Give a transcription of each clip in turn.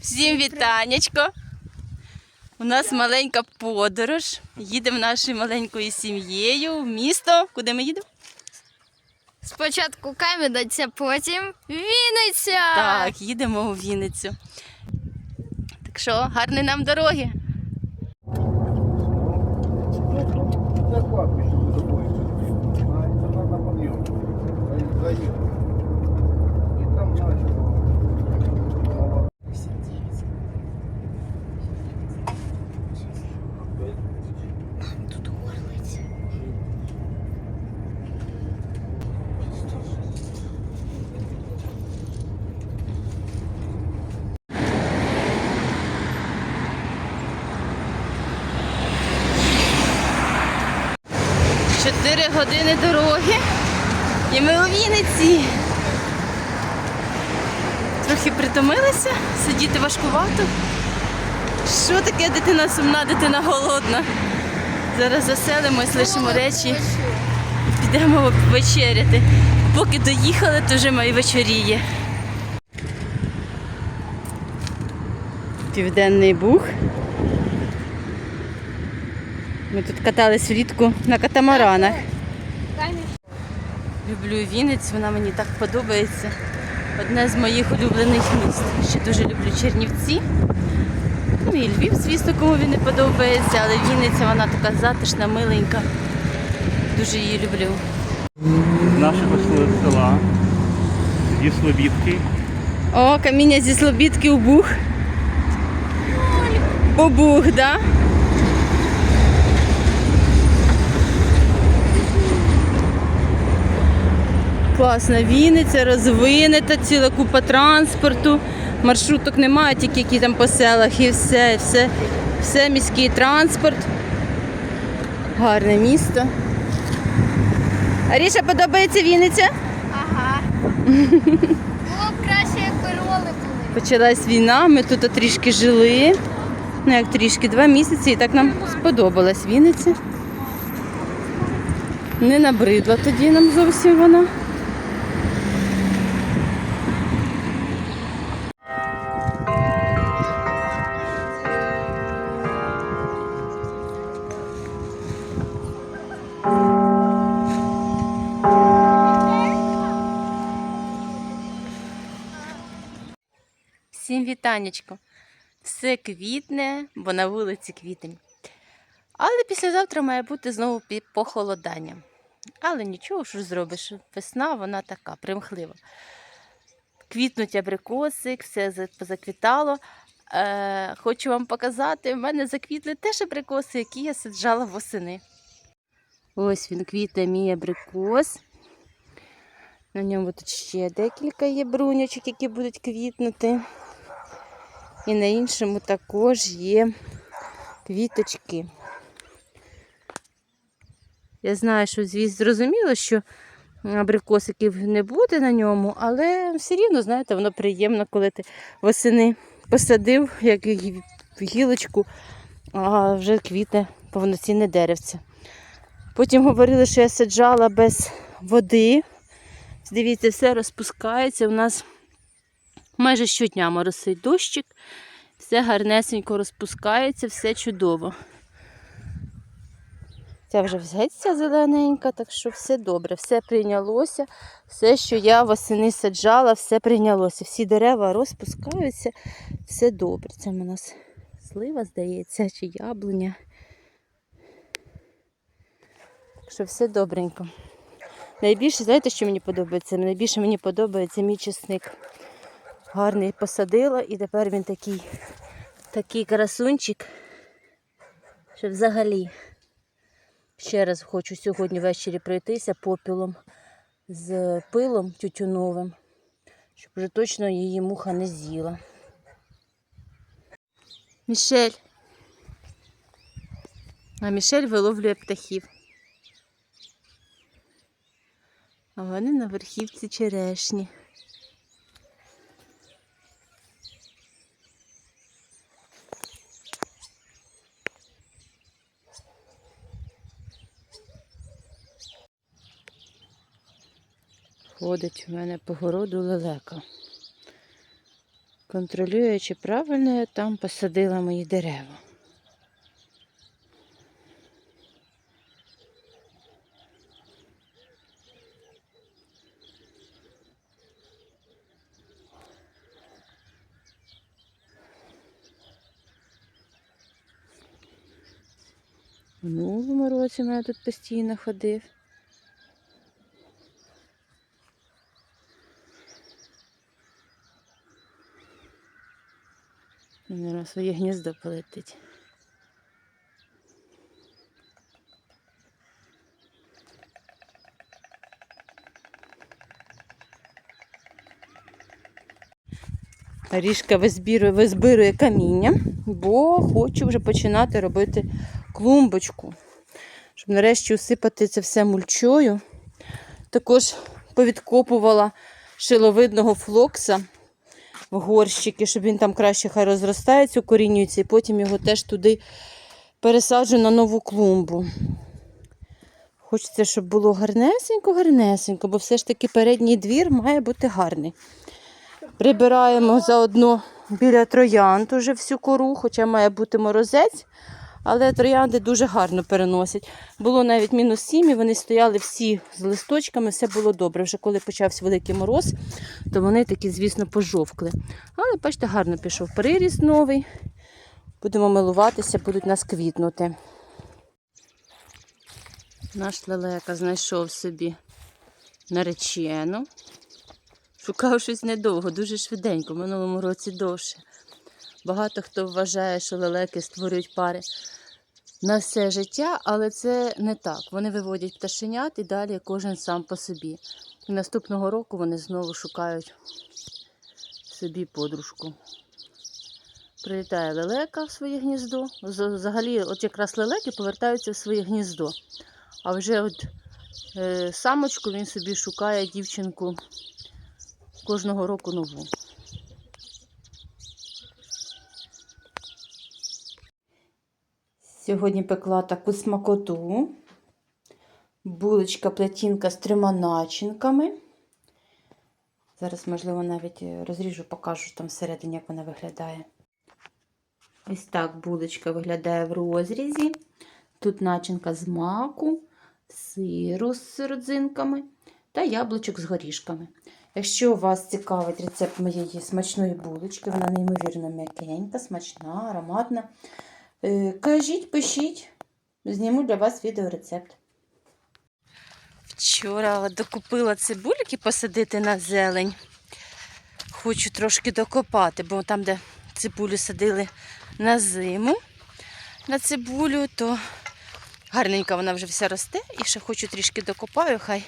Всім вітанечко. У нас маленька подорож. Їдемо нашою маленькою сім'єю в місто. Куди ми їдемо? Спочатку Кам'янець, потім Вінниця. Так, їдемо у Вінницю. Так що, гарної нам дороги. 4 години дороги. І ми у Вінниці. Трохи притомилися, сидіти важкувато. Що таке дитина сумна, дитина голодна? Зараз заселимось, лишимо речі. Підемо вечеряти. Поки доїхали, то вже май вечоріє. Південний Буг. Ми тут катались влітку на катамаранах. Люблю Вінницю, вона мені так подобається. Одне з моїх улюблених міст. Ще дуже люблю Чернівці. Ну і Львів, звісно, кому він не подобається, але Вінниця вона така затишна, миленька. Дуже її люблю. нашого села- села зі Слобідки. О, каміння зі Слобідки у Буг. У Буг, так? Да? Класна Вінниця, розвинета, ціла купа транспорту. Маршруток немає, тільки які там по селах і все, все, все міський транспорт. Гарне місто. Аріша, подобається Вінниця? Ага. Було б краще, якби роли були. Почалась війна, ми тут трішки жили. Ну як трішки, два місяці, і так нам сподобалась Вінниця. Не набридла тоді нам зовсім вона. Всім вітанечко. Все квітне, бо на вулиці квітень. Але післязавтра має бути знову похолодання. Але нічого, що зробиш. Весна вона така, примхлива. Квітнуть абрикоси, все за- позаквітало. Е, хочу вам показати, в мене заквітли теж абрикоси, які я саджала восени. Ось він квітне мій абрикос. На ньому тут ще декілька є бруньочок, які будуть квітнути. І на іншому також є квіточки. Я знаю, що звісно зрозуміло, що абрикосиків не буде на ньому, але все рівно, знаєте, воно приємно, коли ти восени посадив, як гі- гілочку, а вже квітне повноцінне деревце. Потім говорили, що я саджала без води. Дивіться, все розпускається. У нас майже щодня моросить дощик, все гарнесенько розпускається, все чудово. Ця вже взеться зелененька, так що все добре, все прийнялося. Все, що я восени саджала, все прийнялося. Всі дерева розпускаються, все добре. Це в нас слива, здається, чи яблуня. Так що все добренько. Найбільше, знаєте, що мені подобається? Найбільше мені подобається мій чесник. Гарний посадила і тепер він такий, такий красунчик, що взагалі. Ще раз хочу сьогодні ввечері пройтися попілом з пилом тютюновим, щоб вже точно її муха не з'їла. Мішель. А Мішель виловлює птахів. А вони на верхівці черешні. Ходить у мене по городу лелека. Контролюю, чи правильно я там посадила мої дерева. В минулому році мене тут постійно ходив. На своє гніздо полетить. Ріжка визбірує, визбирує каміння, бо хочу вже починати робити клумбочку, щоб нарешті усипати це все мульчою. Також повідкопувала шиловидного флокса в горщики, щоб він там краще хай розростається, укорінюється, і потім його теж туди пересаджу на нову клумбу. Хочеться, щоб було гарнесенько, гарнесенько, бо все ж таки передній двір має бути гарний. Прибираємо заодно біля троянд уже всю кору, хоча має бути морозець, але троянди дуже гарно переносять. Було навіть мінус 7, і вони стояли всі з листочками, все було добре. Вже коли почався великий мороз, то вони такі, звісно, пожовкли. Але бачите, гарно пішов приріст новий. Будемо милуватися, будуть нас квітнути. Наш лелека знайшов собі наречену. Шукав щось недовго, дуже швиденько, в минулому році довше. Багато хто вважає, що лелеки створюють пари на все життя, але це не так. Вони виводять пташенят і далі кожен сам по собі. І наступного року вони знову шукають собі подружку. Прилітає лелека в своє гніздо. Взагалі, от якраз лелеки повертаються в своє гніздо. А вже от е, самочку він собі шукає дівчинку кожного року нову. Сьогодні пекла таку смакоту. Булочка плетінка з трьома начинками. Зараз, можливо, навіть е, розріжу, покажу там всередині, як вона виглядає. Ось так булочка виглядає в розрізі. Тут начинка з маку, сиру з родзинками та яблучок з горішками. Якщо вас цікавить рецепт моєї смачної булочки, вона неймовірно м'якенька, смачна, ароматна. Е, Кажіть, пишіть, зніму для вас відеорецепт. Вчора докупила цибульки посадити на зелень. Хочу трошки докопати, бо там, де цибулю садили на зиму, на цибулю, то гарненька вона вже вся росте. І ще хочу трішки докопаю, хай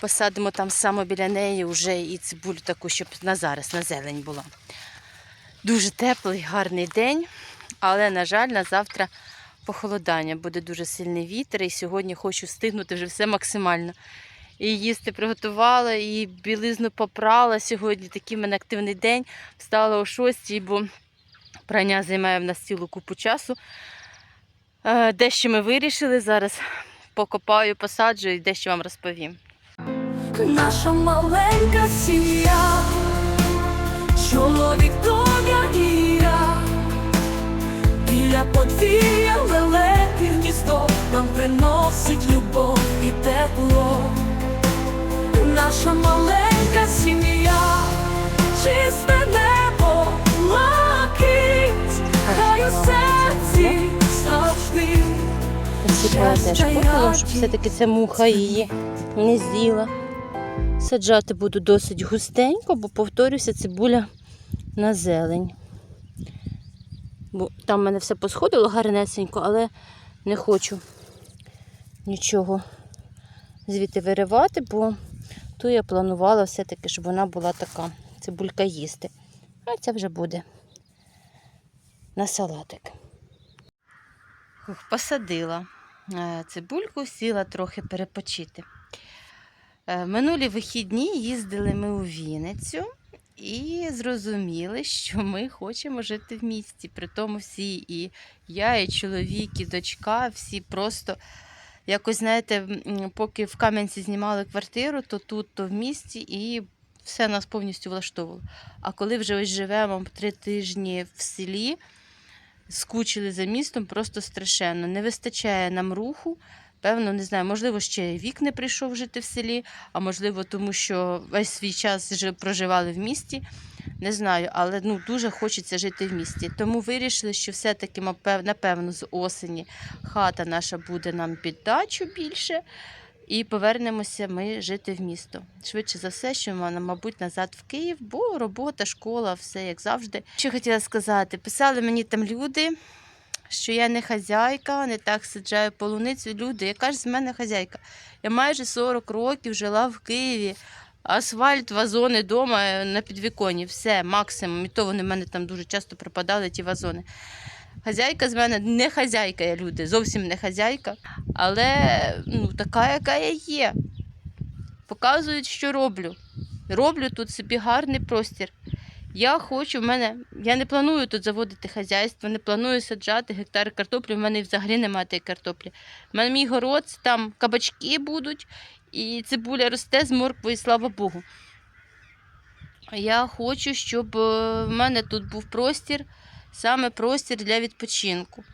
посадимо там саме біля неї вже і цибулю таку, щоб на зараз, на зелень була. Дуже теплий, гарний день, але, на жаль, на завтра похолодання. Буде дуже сильний вітер, і сьогодні хочу встигнути вже все максимально. І їсти приготувала, і білизну попрала. Сьогодні такий в мене активний день. Встала о 6, бо прання займає в нас цілу купу часу. Е, Дещо ми вирішили. Зараз покопаю, посаджу і дещо вам розповім. Наша маленька сім'я, чоловік, біля подвір'я лелеки гніздо нам приносить любов і тепло. Наша маленька сім'я, чисте небо, лакить, хай у серці завжди. Щоб все-таки ця муха її не з'їла. Саджати буду досить густенько, бо повторюся, цибуля на зелень. Бо там в мене все посходило гарнесенько, але не хочу нічого звідти виривати, бо ту я планувала все-таки, щоб вона була така цибулька їсти. А це вже буде на салатик. Посадила е, цибульку, сіла трохи перепочити. Е, Минулі вихідні їздили ми у Вінницю і зрозуміли, що ми хочемо жити в місті. При тому всі, і я, і чоловік, і дочка, всі просто якось, знаєте, поки в Кам'янці знімали квартиру, то тут, то в місті, і все нас повністю влаштовувало. А коли вже ось живемо три тижні в селі, скучили за містом просто страшенно. Не вистачає нам руху. Певно, не знаю, можливо, ще вік не прийшов жити в селі, а можливо, тому що весь свій час жи- проживали в місті. Не знаю, але ну, дуже хочеться жити в місті. Тому вирішили, що все-таки, напевно, з осені хата наша буде нам під дачу більше. І повернемося ми жити в місто. Швидше за все, що ми, мабуть, назад в Київ, бо робота, школа, все як завжди. Що хотіла сказати, писали мені там люди, що я не хазяйка, не так саджаю полуницю. Люди, яка ж з мене хазяйка? Я майже 40 років жила в Києві. Асфальт, вазони вдома на підвіконні, все, максимум. І то вони в мене там дуже часто пропадали, ті вазони. Хазяйка з мене не хазяйка, я люди, зовсім не хазяйка, але ну, така, яка я є. Показують, що роблю. Роблю тут собі гарний простір. Я хочу, в мене, я не планую тут заводити хазяйство, не планую саджати гектари картоплі, в мене взагалі немає тієї картоплі. У мене мій город, там кабачки будуть, і цибуля росте з морквою, слава Богу. Я хочу, щоб е, в мене тут був простір, саме простір для відпочинку,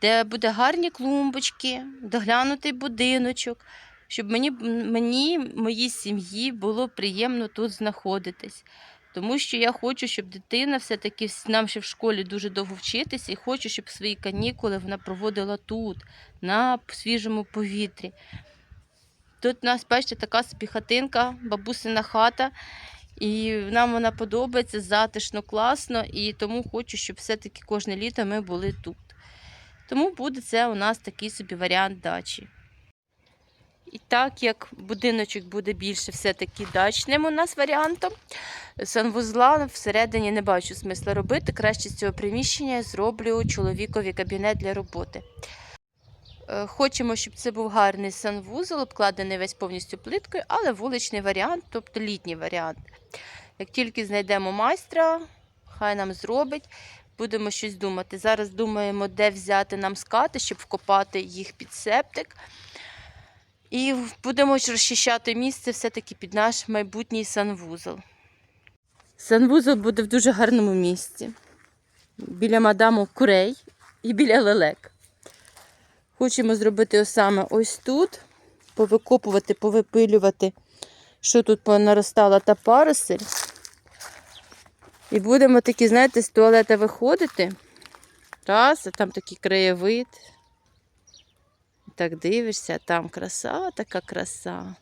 де буде гарні клумбочки, доглянутий будиночок, щоб мені, мені моїй сім'ї було приємно тут знаходитись. Тому що я хочу, щоб дитина все-таки нам ще в школі дуже довго вчитися, і хочу, щоб свої канікули вона проводила тут, на свіжому повітрі. Тут у нас, бачите, така собі хатинка, бабусина хата. І нам вона подобається, затишно, класно, і тому хочу, щоб все-таки кожне літо ми були тут. Тому буде це у нас такий собі варіант дачі. І так як будиночок буде більше все-таки дачним у нас варіантом, санвузла всередині не бачу смисла робити. Краще з цього приміщення зроблю чоловікові кабінет для роботи. Е, Хочемо, щоб це був гарний санвузол, обкладений весь повністю плиткою, але вуличний варіант, тобто літній варіант. Як тільки знайдемо майстра, хай нам зробить, будемо щось думати. Зараз думаємо, де взяти нам скати, щоб вкопати їх під септик. І будемо розчищати місце все-таки під наш майбутній санвузол. Санвузол буде в дуже гарному місці. Біля мадаму курей і біля лелек. Хочемо зробити саме ось тут, повикопувати, повипилювати, що тут понаростала та парусель. І будемо такі, знаєте, з туалета виходити. Раз, а там такий краєвид. Так дивишся, там краса, така краса.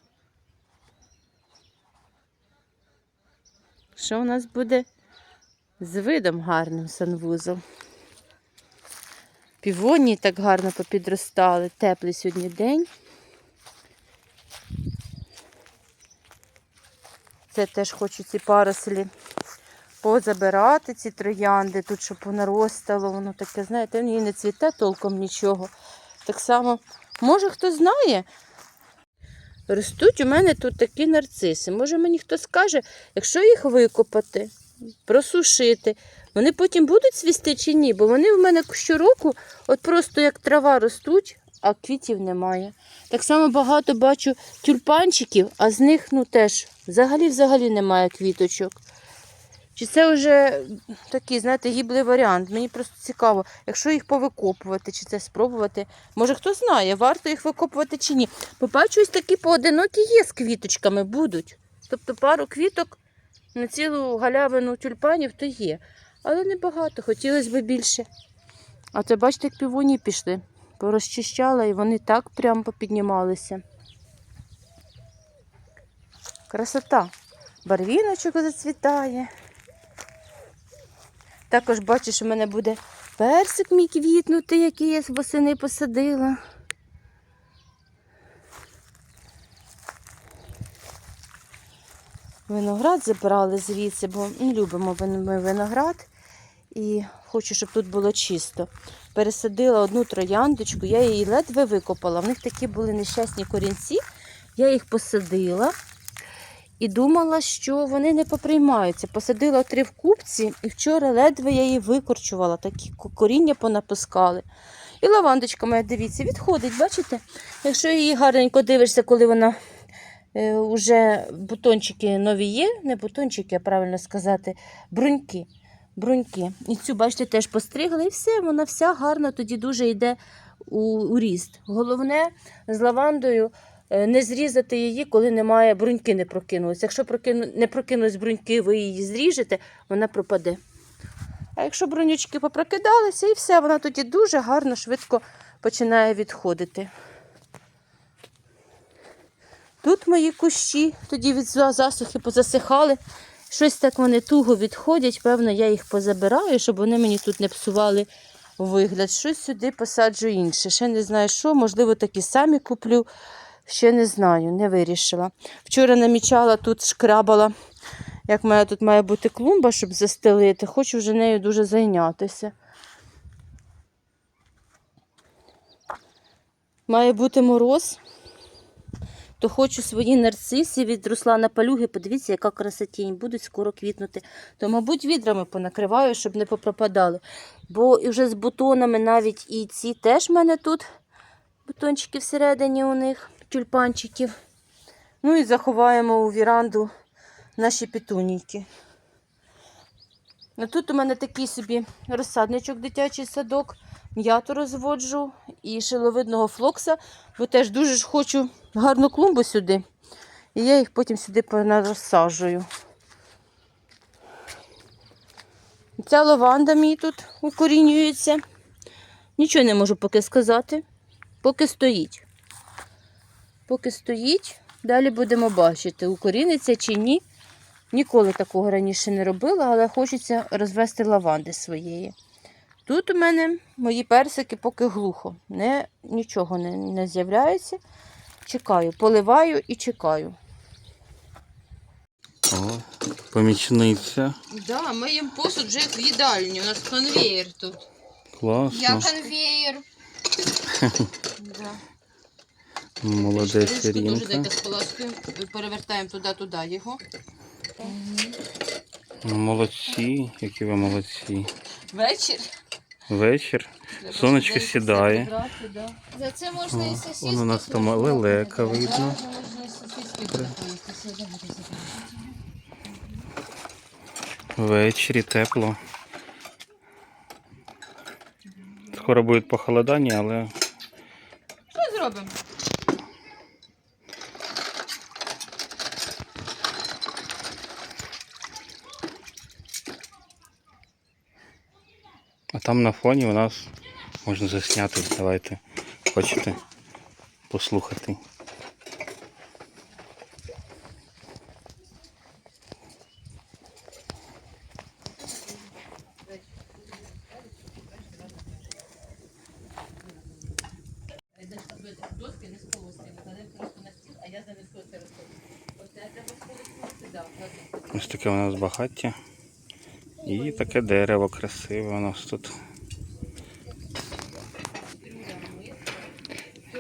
Що у нас буде з видом гарним санвузол? Півонії так гарно попідростали. Теплий сьогодні день. Це теж хочу ці парослі позабирати, ці троянди, тут щоб понаростало, воно таке, знаєте, і не цвіте толком нічого. Так само, може хто знає, ростуть у мене тут такі нарциси. Може мені хто скаже, якщо їх викопати, просушити, вони потім будуть цвісти чи ні? Бо вони в мене щороку от просто як трава ростуть, а квітів немає. Так само багато бачу тюльпанчиків, а з них ну теж взагалі-взагалі немає квіточок. Чи це вже такий, знаєте, гіблий варіант? Мені просто цікаво, якщо їх повикопувати, чи це спробувати. Може хто знає, варто їх викопувати чи ні. Побачу, ось такі поодинокі є з квіточками будуть. Тобто пару квіток на цілу галявину тюльпанів то є. Але небагато, хотілося б більше. А це, бачите, як півоні пішли. Порозчищала і вони так прямо попіднімалися. Красота. Барвіночок зацвітає. Також що в мене буде персик мій квітнутий, який я восени посадила. Виноград забрали звідси, бо не любимо ми виноград. І хочу, щоб тут було чисто. Пересадила одну трояндочку, я її ледве викопала. В них такі були нещасні корінці. Я їх посадила і думала, що вони не поприймаються. Посадила три в купці, і вчора ледве я її викорчувала, такі коріння понапускали. І лавандочка моя, дивіться, відходить, бачите? Якщо її гарненько дивишся, коли вона е, уже бутончики нові є, не бутончики, а правильно сказати, бруньки. Бруньки. І цю, бачите, теж постригли, і все, вона вся гарно тоді дуже йде у, у ріст. Головне з лавандою е, не зрізати її, коли немає бруньки, не прокинулись. Якщо не прокинулись бруньки, ви її зріжете, вона пропаде. А якщо брунючки попрокидалися, і все, вона тоді дуже гарно, швидко починає відходити. Тут мої кущі тоді від засухи позасихали. Щось так вони туго відходять. Певно, я їх позабираю, щоб вони мені тут не псували вигляд. Щось сюди посаджу інше. Ще не знаю що, можливо, такі самі куплю. Ще не знаю, не вирішила. Вчора намічала тут, шкрабала, як в тут має бути клумба, щоб застелити. Хочу вже нею дуже зайнятися. Має бути мороз то хочу свої нарциси від Руслана Палюги. Подивіться, яка красотінь, будуть скоро квітнути. То, мабуть, відрами понакриваю, щоб не попропадали. Бо вже з бутонами навіть і ці теж в мене тут бутончики всередині у них, тюльпанчиків. Ну і заховаємо у віранду наші петунійки. Ну, тут у мене такий собі розсадничок, дитячий садок. М'яту розводжу і шиловидного флокса, бо теж дуже ж хочу гарну клумбу сюди. І я їх потім сюди розсаджую. Ця лаванда мій тут укорінюється. Нічого не можу поки сказати. Поки стоїть. Поки стоїть, далі будемо бачити, укоріниться чи ні. Ніколи такого раніше не робила, але хочеться розвести лаванди своєї. Тут у мене мої персики поки глухо. Не, нічого не, не з'являється. Чекаю, поливаю і чекаю. О, помічниця. Да, миємо посуд вже як в їдальні. У нас конвеєр тут. Класно. Я конвеєр. Да. Молодець дуже споласкуємо, перевертаємо туди-туди його. Ну, Молодці, які ви молодці. Вечір. Вечір. Сонечко сідає. За це можна і сосиски. Вон у нас там лелека видно. Ввечері тепло. Скоро буде похолодання, але Що зробимо? А там на фоні у нас можна засняти. Давайте. Хочете послухати. Ось таке у нас багаття. І таке дерево красиве у нас тут.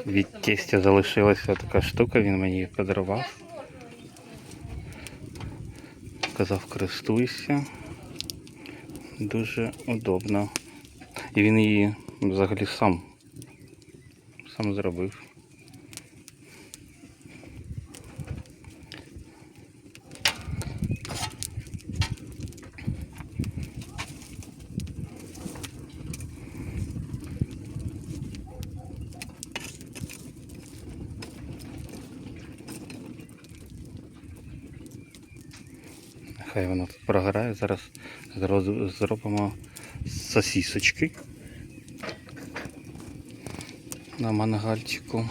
Від тестя залишилася така штука, він мені її подарував. Казав, користуйся. Дуже удобно. І він її взагалі сам, сам зробив. Хай воно тут програє. Зараз зробимо сосісочки на мангальчику.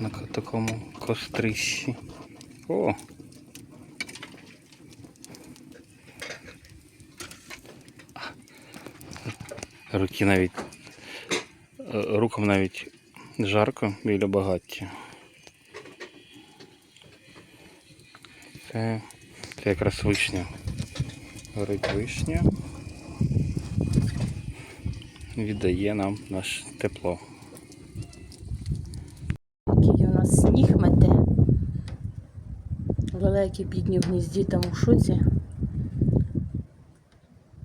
На такому кострищі. О! Руки навіть е, рукам навіть жарко біля багаття. Це, це якраз вишня. Горить вишня. Віддає нам наше тепло. Який у нас сніг мете. Великі бідні в гнізді там у шуці.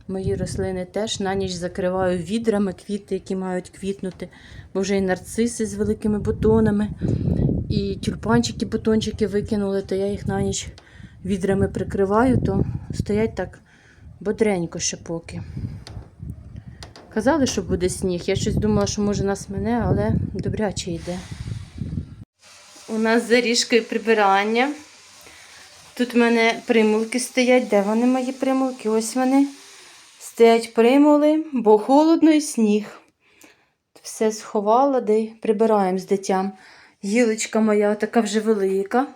Мої рослини теж на ніч закриваю відрами квіти, які мають квітнути, бо вже і нарциси з великими бутонами, і і тюльпанчики, бутончики викинули, то я їх на ніч відрами прикриваю, то стоять так бодренько ще поки. Казали, що буде сніг. Я щось думала, що може нас мене, але добряче йде. У нас за ріжкою прибирання. Тут в мене примулки стоять. Де вони мої примулки? Ось вони. Стоять примули, бо холодно і сніг. Все сховала, де прибираємо з дитям. Гілочка моя така вже велика.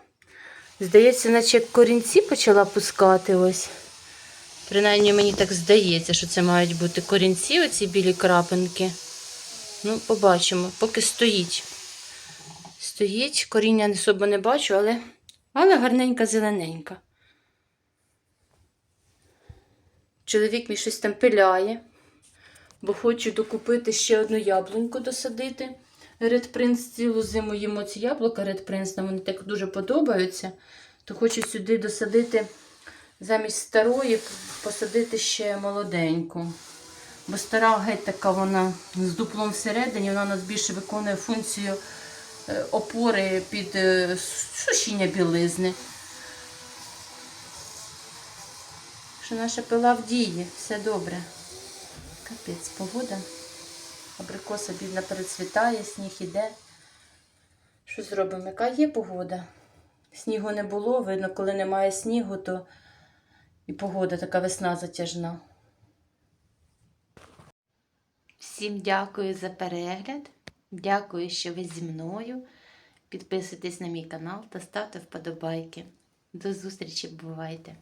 Здається, наче корінці почала пускати ось. Принаймні мені так здається, що це мають бути корінці, оці білі крапинки. Ну, побачимо, поки стоїть. Стоїть, коріння особо не бачу, але, але гарненька зелененька. Чоловік мій щось там пиляє, бо хочу докупити ще одну яблуньку досадити. Red Prince цілу зиму їмо ці яблука Red Prince, нам вони так дуже подобаються. То хочу сюди досадити замість старої, посадити ще молоденьку. Бо стара геть така вона з дуплом всередині, вона у нас більше виконує функцію е, опори під е, сушіння білизни. Що наша пила в дії, все добре. Капець, погода. Абрикоса бідна перецвітає, сніг іде. Що зробимо? Яка є погода? Снігу не було, видно, коли немає снігу, то і погода така весна затяжна. Всім дякую за перегляд. Дякую, що ви зі мною. Підписуйтесь на мій канал та ставте вподобайки. До зустрічі, бувайте!